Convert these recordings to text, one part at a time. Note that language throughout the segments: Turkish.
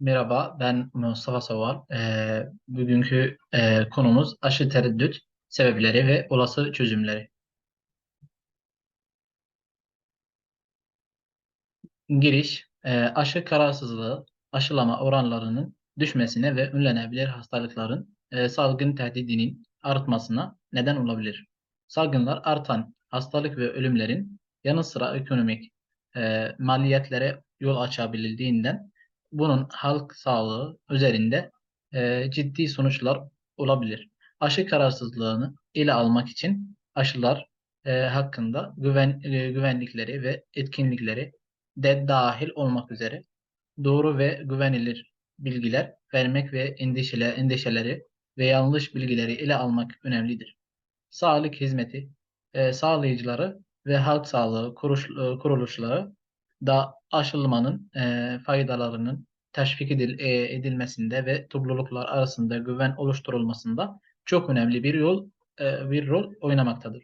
Merhaba, ben Mustafa Saval. Ee, bugünkü e, konumuz aşı tereddüt sebepleri ve olası çözümleri. Giriş, e, aşı kararsızlığı, aşılama oranlarının düşmesine ve önlenebilir hastalıkların e, salgın tehdidinin artmasına neden olabilir. Salgınlar artan hastalık ve ölümlerin yanı sıra ekonomik e, maliyetlere yol açabildiğinden bunun halk sağlığı üzerinde e, ciddi sonuçlar olabilir. Aşı kararsızlığını ele almak için aşılar e, hakkında güven, e, güvenlikleri ve etkinlikleri de dahil olmak üzere doğru ve güvenilir bilgiler vermek ve endişele, endişeleri ve yanlış bilgileri ele almak önemlidir. Sağlık hizmeti e, sağlayıcıları ve halk sağlığı kuruş, e, kuruluşları da aşılamanın e, faydalarının teşvik edil, e, edilmesinde ve topluluklar arasında güven oluşturulmasında çok önemli bir yol e, bir rol oynamaktadır.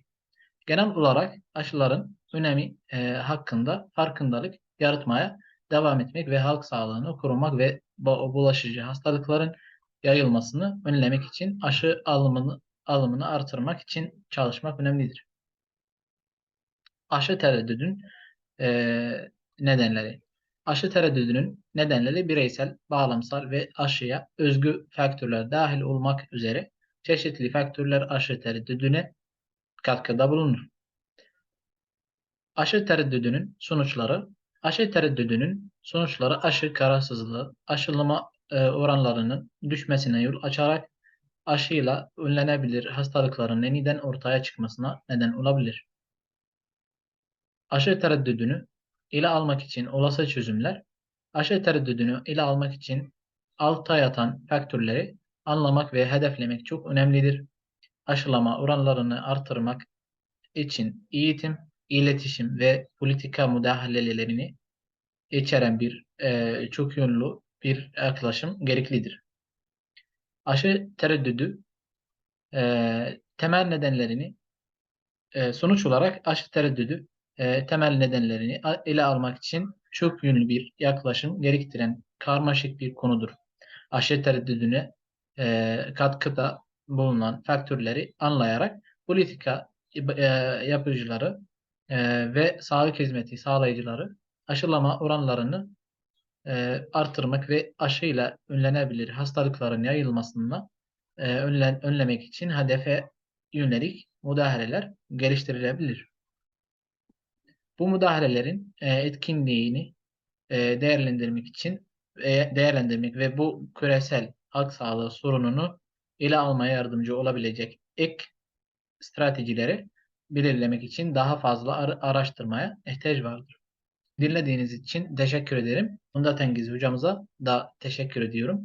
Genel olarak aşıların önemi e, hakkında farkındalık yaratmaya devam etmek ve halk sağlığını korumak ve bulaşıcı hastalıkların yayılmasını önlemek için aşı alımını alımını artırmak için çalışmak önemlidir. Aşı tereddüdün e, nedenleri. Aşı tereddüdünün nedenleri bireysel, bağlamsal ve aşıya özgü faktörler dahil olmak üzere çeşitli faktörler aşı tereddüdüne katkıda bulunur. Aşı tereddüdünün sonuçları Aşı tereddüdünün sonuçları aşı kararsızlığı, aşılama e, oranlarının düşmesine yol açarak aşıyla önlenebilir hastalıkların yeniden ortaya çıkmasına neden olabilir. Aşı tereddüdünü ele almak için olası çözümler, aşı tereddüdünü ele almak için altta yatan faktörleri anlamak ve hedeflemek çok önemlidir. Aşılama oranlarını artırmak için eğitim, iletişim ve politika müdahalelerini içeren bir e, çok yönlü bir yaklaşım gereklidir. Aşı tereddüdü e, temel nedenlerini e, sonuç olarak aşı tereddüdü e, temel nedenlerini ele almak için çok yönlü bir yaklaşım gerektiren karmaşık bir konudur. Aşı tereddüdüne e, katkıda bulunan faktörleri anlayarak politika e, yapıcıları e, ve sağlık hizmeti sağlayıcıları aşılama oranlarını e, artırmak ve aşıyla önlenebilir hastalıkların yayılmasını e, önlen, önlemek için hedefe yönelik müdahaleler geliştirilebilir. Bu müdahalelerin e, etkinliğini e, değerlendirmek için e, değerlendirmek ve bu küresel halk sağlığı sorununu ele almaya yardımcı olabilecek ek stratejileri belirlemek için daha fazla ar araştırmaya ihtiyaç vardır. Dinlediğiniz için teşekkür ederim. Bunda Tengiz hocamıza da teşekkür ediyorum.